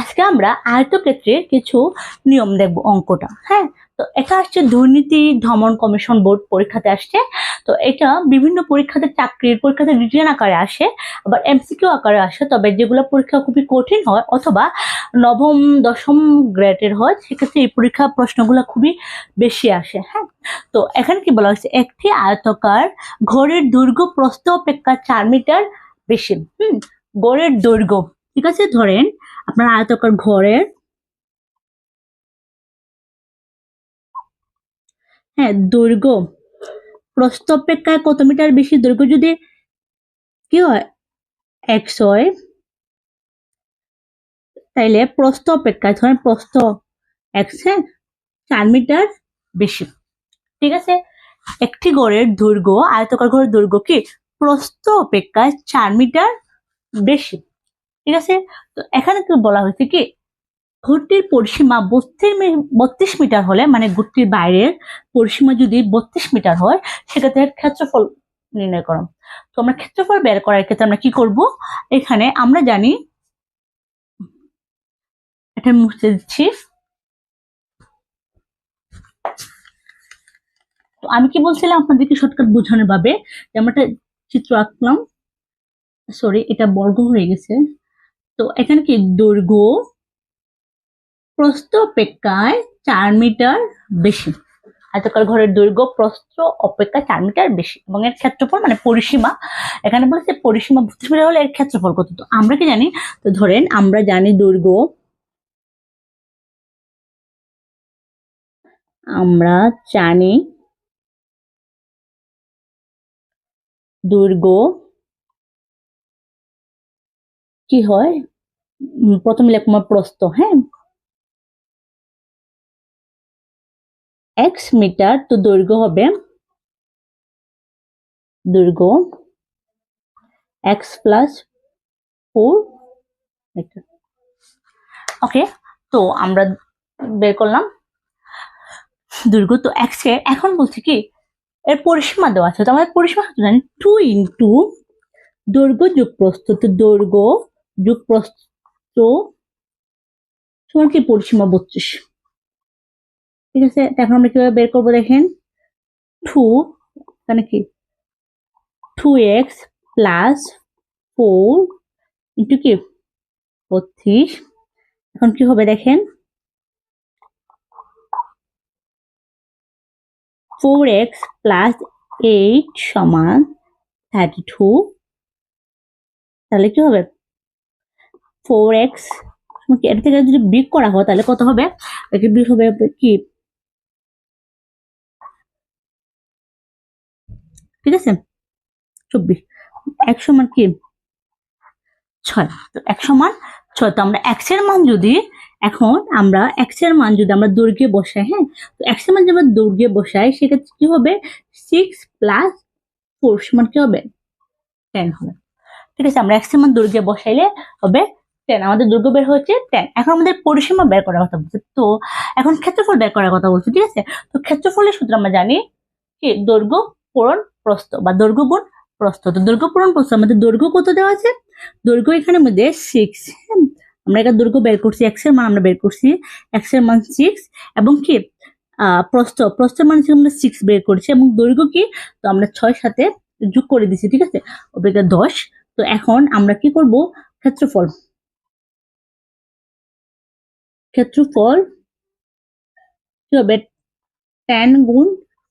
আজকে আমরা আয়তক্ষেত্রের কিছু নিয়ম দেখব অঙ্কটা হ্যাঁ? তো এটা আসছে দুর্নীতি দমন কমিশন বোর্ড পরীক্ষাতে আসছে। তো এটা বিভিন্ন পরীক্ষাতে চাকরির পরীক্ষাতে রিটার্ন আকারে আসে, আবার এমসিকিউ আকারে আসে, তবে যেগুলো পরীক্ষা খুবই কঠিন হয় অথবা নবম, দশম গ্রেডের হয়, সেক্ষেত্রে এই পরীক্ষা প্রশ্নগুলো খুবই বেশি আসে হ্যাঁ? তো এখানে কি বলা হয়েছে? একটি আয়তকার ঘরের দৈর্ঘ্য প্রস্থ অপেক্ষা চার মিটার বেশি, হুম? গড়ের দৈর্ঘ্য। ঠিক আছে? ধরেন আপনার আয়তকার ঘরের হ্যাঁ দৈর্ঘ্য প্রস্থ অপেক্ষায় কত মিটার বেশি? দৈর্ঘ্য যদি কি হয়? একশো তাইলে প্রস্থ অপেক্ষায় ধরেন প্রস্থ একশ চার মিটার বেশি। ঠিক আছে? একটি ঘরের দৈর্ঘ্য, আয়তকার ঘরের দৈর্ঘ্য কি? প্রস্থ অপেক্ষায় চার মিটার বেশি। ঠিক আছে? তো এখানে তো বলা হয়েছে কি ঘরটির পরিসীমা বত্রিশ বত্রিশ মিটার হলে মানে ঘরটির বাইরের পরিসীমা যদি বত্রিশ মিটার হয়, সেক্ষেত্রে ক্ষেত্রফল নির্ণয় করো। তো আমরা ক্ষেত্রফল বের করার ক্ষেত্রে আমরা কি করব? এখানে আমরা জানি এটা মুছে দিচ্ছি। তো আমি কি বলছিলাম আপনাদেরকে শর্টকাট বোঝানোর ভাবে যে আমরা একটা চিত্র আঁকলাম সরি এটা বর্গ হয়ে গেছে। তো এখানে কি? দৈর্ঘ্য প্রস্থ অপেক্ষায় চার মিটার বেশি। আয়তকার ঘরের দৈর্ঘ্য প্রস্থ অপেক্ষা চার মিটার বেশি। এবং এর ক্ষেত্রফল মানে পরিসীমা। এখানে বলেছে পরিসীমা বত্রিশ মিটার হলে এর ক্ষেত্রফল কত? তো আমরা কি জানি? তো ধরেন আমরা জানি দৈর্ঘ্য আমরা জানি দৈর্ঘ্য কি হয়? প্রথমে লিখব প্রস্থ হ্যাঁ? এক্স মিটার তো দৈর্ঘ্য হবে দৈর্ঘ্য এক্স প্লাস ফোর ওকে তো আমরা বের করলাম। দৈর্ঘ্য তো এক্সের এখন বলছি কি, এর পরিসীমা দেওয়া আছে। তো আমাদের পরিসীমা টু ইন্টু দৈর্ঘ্য যোগ প্রস্থ, তো দৈর্ঘ্য যোগ প্রস্থ সমান কি পরিসীমা বত্রিশ। ঠিক আছে এখন আমরা কীভাবে বের করব দেখেন? টু মানে কি? Two x plus four into কি? বত্রিশ। এখন কি হবে দেখেন? ফোর এক্স প্লাস এইট সমান থার্টি টু তাহলে কি হবে? ফোর এক্স এটা থেকে যদি বিগ করা হয়, তাহলে কত হবে? বিগ হবে কি? ঠিক আছে? চব্বিশ। একশো মান কি? ছয়। তো এক সমান ছয়। তো আমরা এক্সের মান যদি এখন আমরা এক্সের মান যদি আমরা দৈর্ঘ্যে বসাই হ্যাঁ? তো এক্সের মান যদি আমরা দৈর্ঘ্যে বসাই, সেক্ষেত্রে কি হবে? সিক্স প্লাস ফোর সমান কি হবে? টেন হবে। ঠিক আছে? আমরা এক্সের মান দৈর্ঘ্যে বসাইলে হবে টেন আমাদের দৈর্ঘ্য বের হচ্ছে টেন এখন আমাদের পরিসীমা বের করার কথা বলছে। তো এখন ক্ষেত্রফল বের করার কথা বলছে, ঠিক আছে? তো ক্ষেত্রফলের সূত্র আমরা জানি কি? দৈর্ঘ্য, পূরণ, প্রস্থ বা দৈর্ঘ্য, গুণ, প্রস্থ। তো দৈর্ঘ্য, পূরণ, প্রস্থ, আমাদের দৈর্ঘ্য কত দেওয়া আছে? দৈর্ঘ্য এখানে মধ্যে সিক্স আমরা এটা দৈর্ঘ্য বের করছি এক্সের মান আমরা বের করছি। এক্সের মান সিক্স এবং কি? প্রস্থ। প্রস্থের মান আমরা সিক্স বের করছি এবং দৈর্ঘ্য কি? তো আমরা ছয় সাথে যোগ করে দিচ্ছি ঠিক আছে? ওটা দশ। তো এখন আমরা কি করব? ক্ষেত্রফল। ক্ষেত্রফল কি হবে টেন গুণ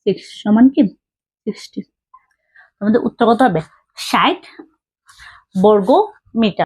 সিক্স সমান কি? সিক্সটি আমাদের উত্তর কত হবে? ষাট বর্গ মিটার